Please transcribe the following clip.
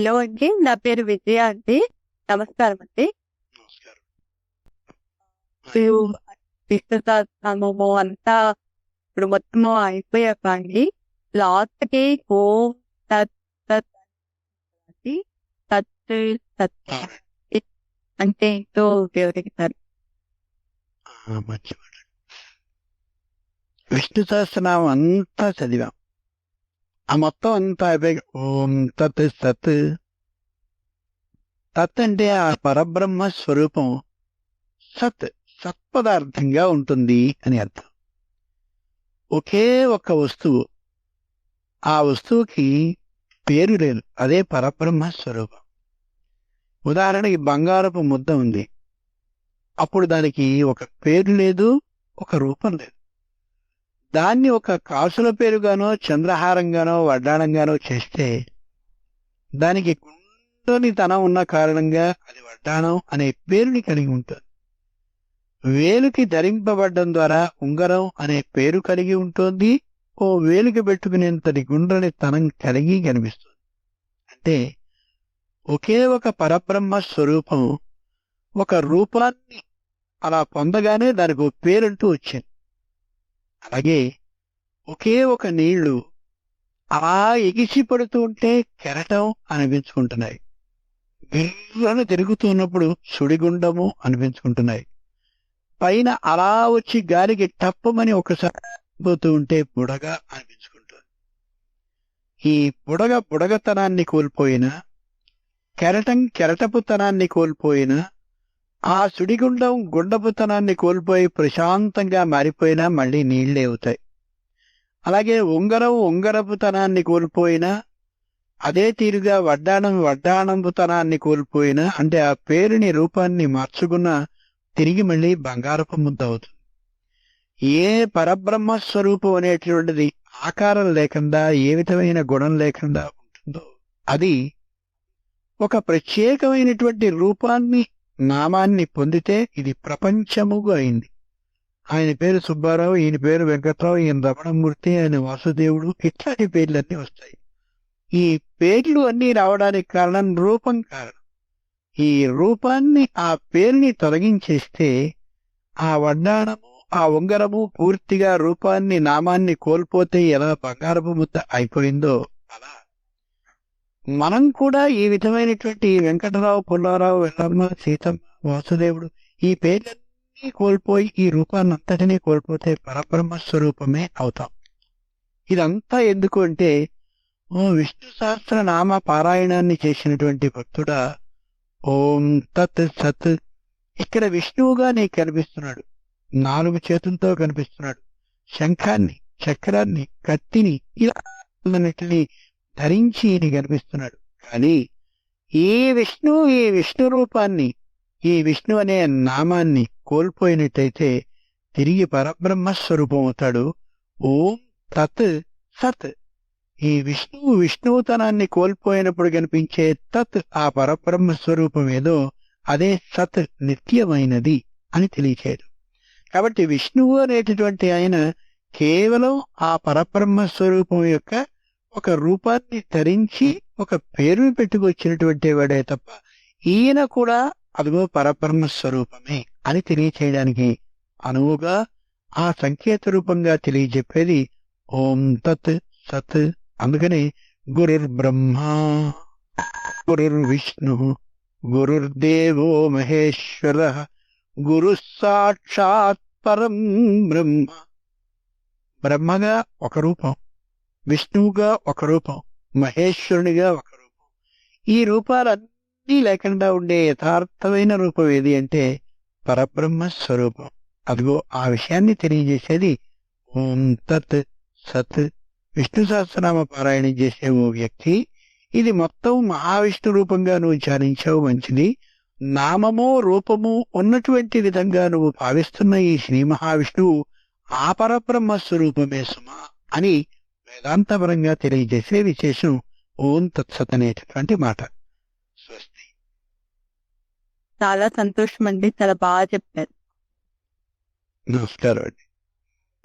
Hello అండి. నా పేరు విజయ అండి. నమస్కారం అండి. అంతా ఇప్పుడు మొత్తం అయిపోయాక అండి లాస్ట్కి ఓం తత్ తత్ అని తత్ తత్ అవునండి. అంటే ఆ, మంచివాడు. విష్ణు సహస్రనామం అంతా చదివాం. ఆ మొత్తం అంతా అయిపోయి ఓం తత్ సత్ తత్ అంటే ఆ పరబ్రహ్మ స్వరూపం. సత్ సత్పదార్థంగా ఉంటుంది అని అర్థం. ఒకే ఒక వస్తువు. ఆ వస్తువుకి పేరు లేదు. అదే పరబ్రహ్మ స్వరూపం. ఉదాహరణకి బంగారపు ముద్ద ఉంది. అప్పుడు దానికి ఒక పేరు లేదు ఒక రూపం లేదు. దాన్ని ఒక కాసుల పేరుగానో చంద్రహారంగానో వడ్డాణంగానో చేస్తే దానికి గుండ్రని తనం ఉన్న కారణంగా అది వడ్డాణం అనే పేరుని కలిగి ఉంటుంది. వేలుకి ధరింపబడ్డం ద్వారా ఉంగరం అనే పేరు కలిగి ఉంటుంది. ఓ వేలుకి పెట్టుకునేంతటి గుండ్రని తనం కలిగి కనిపిస్తుంది. అంటే ఒకే ఒక పరబ్రహ్మ స్వరూపం ఒక రూపాన్ని అలా పొందగానే దానికి ఒక పేరంటూ వచ్చింది. అలాగే ఒకే ఒక నీళ్ళు అలా ఎగిసి పడుతూ ఉంటే కెరటం అనిపించుకుంటున్నాయి. గిర్రను తిరుగుతున్నప్పుడు సుడిగుండము అనిపించుకుంటున్నాయి. పైన అలా వచ్చి గాలికి టప్పమని ఒకసారి పోతూ ఉంటే బుడగ అనిపించుకుంటుంది. ఈ బుడగ బుడగతనాన్ని కోల్పోయిన కెరటం కెరటపుతనాన్ని కోల్పోయిన ఆ సుడిగుండం గుండపుతనాన్ని కోల్పోయి ప్రశాంతంగా మారిపోయినా మళ్ళీ నీళ్ళే అవుతాయి. అలాగే ఉంగరం ఉంగరపుతనాన్ని కోల్పోయినా అదే తీరుగా వడ్డాణం వడ్డాణంపుతనాన్ని కోల్పోయినా అంటే ఆ పేరుని రూపాన్ని మార్చుకున్న తిరిగి మళ్ళీ బంగారపు ముద్ద అవుతుంది. ఏ పరబ్రహ్మ స్వరూపం అనేటువంటిది ఆకారం లేకుండా ఏ విధమైన గుణం లేకుండా ఉంటుందో అది ఒక ప్రత్యేకమైనటువంటి రూపాన్ని నామాన్ని పొందితే ఇది ప్రపంచముగా అయింది. ఆయన పేరు సుబ్బారావు ఈయన పేరు వెంకట్రావు ఈయన రమణమూర్తి ఆయన వాసుదేవుడు ఇట్లాంటి పేర్లన్నీ వస్తాయి. ఈ పేర్లు అన్నీ రావడానికి కారణం రూపం కారణం. ఈ రూపాన్ని ఆ పేరుని తొలగించేస్తే ఆ వడ్డాణము ఆ ఉంగరము పూర్తిగా రూపాన్ని నామాన్ని కోల్పోతే ఎలా బంగారపు ముద్ద అయిపోయిందో అలా మనం కూడా ఈ విధమైనటువంటి వెంకటరావు పుల్లారావు వెల్లమ్మ సీతమ్మ వాసుదేవుడు ఈ పేర్లన్నీ కోల్పోయి ఈ రూపాన్ని అంతటినీ కోల్పోతే పరబ్రహ్మ స్వరూపమే అవుతాం. ఇదంతా ఎందుకు అంటే ఓ విష్ణు సహస్ర నామ పారాయణాన్ని చేసినటువంటి భక్తుడా ఓం తత్ సత్. ఇక్కడ విష్ణువుగా నీకు కనిపిస్తున్నాడు. నాలుగు చేతులతో కనిపిస్తున్నాడు. శంఖాన్ని చక్రాన్ని కత్తిని ఇలా అన్నిటినీ ధరించి ఈయన కనిపిస్తున్నాడు కానీ ఈ విష్ణు ఈ విష్ణు రూపాన్ని ఈ విష్ణు అనే నామాన్ని కోల్పోయినట్టయితే తిరిగి పరబ్రహ్మ స్వరూపం అవుతాడు. ఓం తత్ సత్. ఈ విష్ణువు విష్ణువుతనాన్ని కోల్పోయినప్పుడు కనిపించే తత్ ఆ పరబ్రహ్మ స్వరూపం ఏదో అదే సత్ నిత్యమైనది అని తెలియచేయదు. కాబట్టి విష్ణువు అనేటటువంటి ఆయన కేవలం ఆ పరబ్రహ్మ స్వరూపం యొక్క ఒక రూపాన్ని ధరించి ఒక పేరుని పెట్టుకొచ్చినటువంటి వాడే తప్ప ఈయన కూడా అదిగో పరబ్రహ్మ స్వరూపమే అని తెలియచేయడానికి అనువుగా ఆ సంకేత రూపంగా తెలియజెప్పేది ఓం తత్ సత్ అందుకని గురుర్ బ్రహ్మ గురుర్ విష్ణు గురుర్దేవో మహేశ్వర గురు సాక్షాత్ పరం బ్రహ్మ. బ్రహ్మగా ఒక రూపం. విష్ణువుగా ఒక రూపం మహేశ్వరునిగా ఒక రూపం. ఈ రూపాలన్నీ లేకుండా ఉండే యథార్థమైన రూపం ఏది అంటే పరబ్రహ్మ స్వరూపం. అదిగో ఆ విషయాన్ని తెలియజేసేది ఓం తత్ సత్ విష్ణు సహస్రనామ పారాయణం చేసే ఓ వ్యక్తి. ఇది మొత్తం మహావిష్ణు రూపంగా నువ్వు ధ్యానించావు మంచిది. నామము రూపము ఉన్నటువంటి విధంగా నువ్వు భావిస్తున్న ఈ శ్రీ మహావిష్ణువు ఆ పరబ్రహ్మ స్వరూపమే సుమా అని వేదాంతపరంగా తెలియజేసే విశేషం ఓం తత్సత్ అనేటటువంటి మాట. స్వస్తి. చాలా సంతోషం అండి చాలా బాగా చెప్పారు. నమస్కారం అండి.